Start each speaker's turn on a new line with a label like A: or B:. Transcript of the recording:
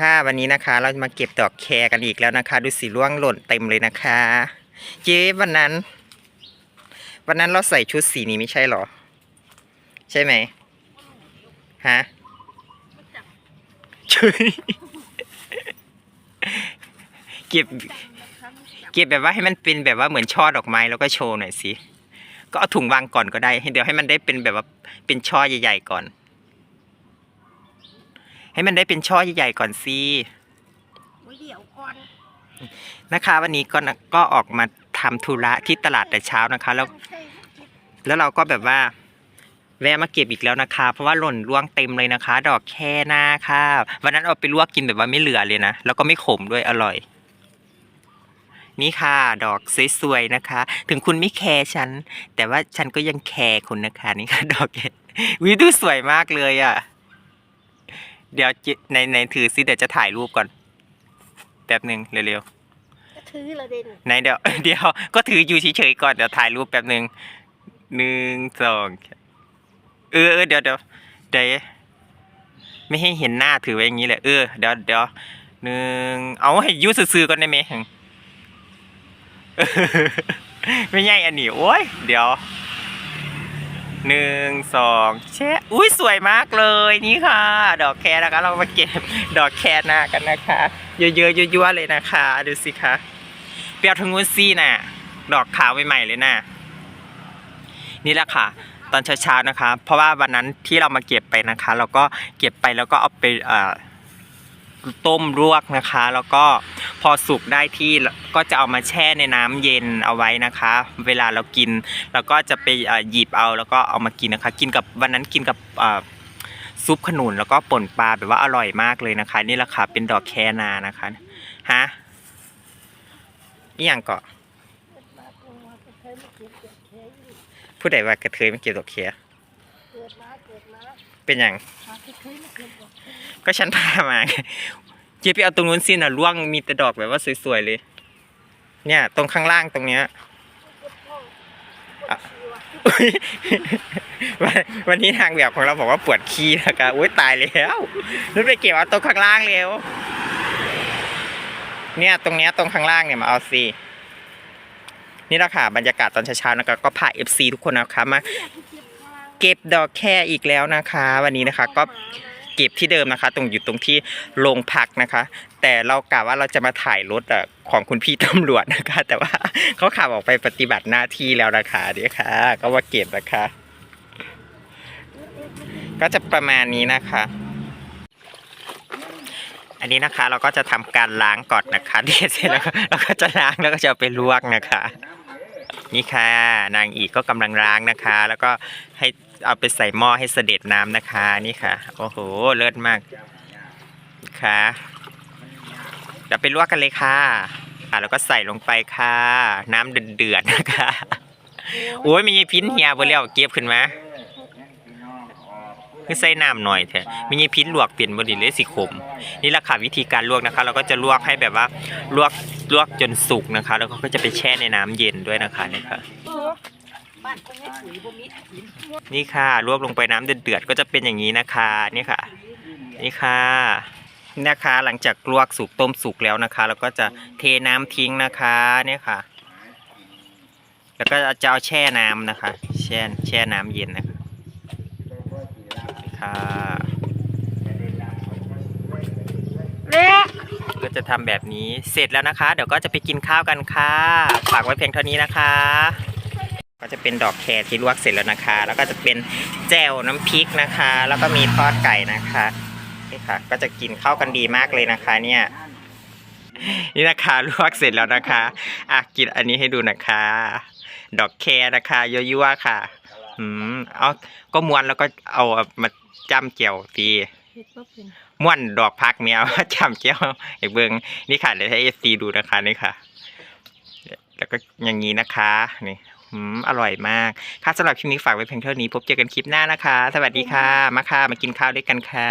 A: ค่ะวันนี้นะคะ เราจะมาเก็บดอกแครกันอีกแล้วนะคะ ดูสีร่วงหล่นเต็มเลยนะคะ เจ๊วันนั้น วันนั้นเราใส่ชุดสีนี้ไม่ใช่หรอ ใช่ไหมฮะช่วยเก็บเก็บแบบว่าให้มันเป็นแบบว่าเหมือนช่อดอกไม้แล้วก็โชว์หน่อยสิก็เอาถุงวางก่อนก็ได้เดี๋ยวให้มันได้เป็นแบบว่าเป็นช่อใหญ่ๆก่อน ให้มันได้เป็นช่อใหญ่ๆก่อนสิ
B: โอ้ยเดี๋ยวก่อน
A: นะคะ วันนี้ก็นะก็ออกมาทำธุระที่ตลาดแต่เช้านะคะ แล้ว แล้วเราก็แบบว่า แวะมาเก็บอีกแล้วนะคะ เพราะว่าหล่นร่วงเต็มเลยนะคะ ดอกแค่หน้าค่ะวันนั้นเอาไปลวกกินแบบว่าไม่เหลือเลยนะแล้วก็ไม่ขมด้วยอร่อย นี่ค่ะ ดอกสวยๆนะคะ ถึงคุณไม่แคร์ฉัน แต่ว่าฉันก็ยังแคร์คุณนะคะ นี่ค่ะ ดอกแควิดูสวยมากเลยอะ เดี๋ยวจิในในถือซิเดี๋ยวจะถ่ายรูปก่อนแป๊บหนึ่งเร็วๆ
B: ก็ถือละเด่น
A: ไหนเดี๋ยว เดี๋ยวก็ถืออยู่เฉยๆก่อนเดี๋ยวถ่ายรูปแป๊บหนึ่งหนึ่งสองเออเออเดี๋ยวเดี๋ยวเดี๋ยวไม่ให้เห็นหน้าถือไว้อย่างนี้เลยเออเดี๋ยวเดี๋ยวหนึ่งเอาให้อยูซื่อๆก่อนได้ไหมเออไม่ใช่อันนี้โอ้ยเดี๋ยว หนึ่งสองแชะอุ้ยสวยมากเลยนี่ค่ะ ดอกแครนะคะ เรามาเก็บดอกแครหน้ากันนะคะ เยอะๆยั่วๆเลยนะคะ ดูสิคะเปรียวทางนู้นซี่น่ะ ดอกขาวใหม่ๆเลยน่ะ นี่แหละค่ะ ตอนเช้าๆนะคะ เพราะว่าวันนั้นที่เรามาเก็บไปนะคะ เราก็เก็บไปแล้วก็เอาไปต้มลวกนะคะ แล้วก็ พอสุกได้ที่ก็จะเอามาแช่ในน้ำเย็นเอาไว้นะคะ เวลาเรากินแล้วก็จะไปเอ่อหยิบเอาแล้วก็เอามากินนะคะ กินกับวันนั้นกินกับเอ่อซุปขนุนแล้วก็ป่นปลาแบบว่าอร่อยมากเลยนะคะ นี่แหละค่ะเป็นดอกแคนานะคะฮะนี่ยังเกาะ
B: มาตรงมาก็เคยมาเก็บเก็บแค่อยู่
A: ผู้ใดว่ากระเทยไม่เก็บดอกเขีย
B: เกิดมาเกิดมา
A: เป็นอย่าง
B: หาที่เคยมาเก็บดอกแค่
A: ก็ฉันพามา เจ๊ไปเอาตรงนู้นสินะร่วงมีแต่ดอกแบบว่าสวยๆเลย เนี่ย ตรงข้างล่างตรงเนี้ยวันวันนี้ทางแบบของเราบอกว่าปวดขี้นะคะอุ้ยตายแล้วนึกไปเก็บเอาตรงข้างล่างเร็ว เนี่ยตรงเนี้ยตรงข้างล่างเนี่ยมาเอาสินี่แหละค่ะบรรยากาศตอนเช้าๆนะคะก็พาเอฟซีทุกคนนะคะมา
B: อยากเก็บทา
A: เก็บดอกแค่อีกแล้วนะคะ วันนี้นะคะ ก็ เก็บที่เดิมนะคะ ตรงอยู่ตรงที่โรงพักนะคะ แต่เรากะว่าเราจะมาถ่ายรถของคุณพี่ตำรวจนะคะ แต่ว่าเขาขับออกไปปฏิบัติหน้าที่แล้วนะคะเดี๋ยวค่ะ ก็ว่าเก็บนะคะ ก็จะประมาณนี้นะคะอันนี้นะคะเราก็จะทำการล้างก่อนนะคะเดี๋ยวเสร็จแล้วก็เราก็จะล้างแล้วก็จะไปลวกนะคะ นี่ค่ะ นางอีกก็กำลังล้างนะคะ แล้วก็ให้ เอาไปใส่หม้อให้เสด็จน้ำนะคะนี่ค่ะ โอ้โหเลิศมากค่ะเดี๋ยวไปลวกกันเลยค่ะอะแล้วก็ใส่ลงไปค่ะ น้ำเดือดๆนะคะโอ้ยมีพิ้นเหียบไปแล้วเก็บขึ้นมาคือใส่น้ำหน่อยเถอะมีพิ้นลวกเปลี่ยนบดีเลยสิขม นี่แหละค่ะวิธีการลวกนะคะ เราก็จะลวกให้แบบว่าลวกลวกจนสุกนะคะ แล้วก็จะไปแช่ในน้ำเย็นด้วยนะคะนี่ค่ะ
B: บ้านคงไม่ปุ๋ยบ่มี
A: นี่ค่ะลวกลงไปน้ำเดือดๆก็จะเป็นอย่างนี้นะคะนี่ค่ะ นี่ค่ะนี่นะคะหลังจากลวกสุกต้มสุกแล้วนะคะแล้วก็จะเทน้ำทิ้งนะคะเนี่ยค่ะ แล้วก็จะเอาแช่น้ำนะคะ แช่แช่น้ำเย็นนะคะค่ะ
B: เละ
A: ก็จะทำแบบนี้เสร็จแล้วนะคะ เดี๋ยวก็จะไปกินข้าวกันค่ะฝากไว้เพียงเท่านี้นะคะ ก็จะเป็นดอกแครที่ลวกเสร็จแล้วนะคะ แล้วก็จะเป็นแจ่วน้ำพริกนะคะ แล้วก็มีทอดไก่นะคะนี่ค่ะ ก็จะกินเข้ากันดีมากเลยนะคะ เนี่ย นี่นะคะลวกเสร็จแล้วนะคะอะกินอันนี้ให้ดูนะคะ ดอกแครนะคะยั่วๆค่ะ อืมเอาก็ม้วนแล้วก็เอามาจ้ำเจียวตีม่วนดอกพักเมียวจ้ำเกี้ยวไอ้เบิงนี่ค่ะเดี๋ยวให้เอฟซีดูนะคะนี่ค่ะ แล้วก็อย่างนี้นะคะนี่ อร่อยมาก ค่ะสำหรับคลิปนี้ฝากไว้เพียงเท่านี้ พบเจอกันคลิปหน้านะคะ สวัสดีค่ะ มาค่ะ มากินข้าวด้วยกันค่ะ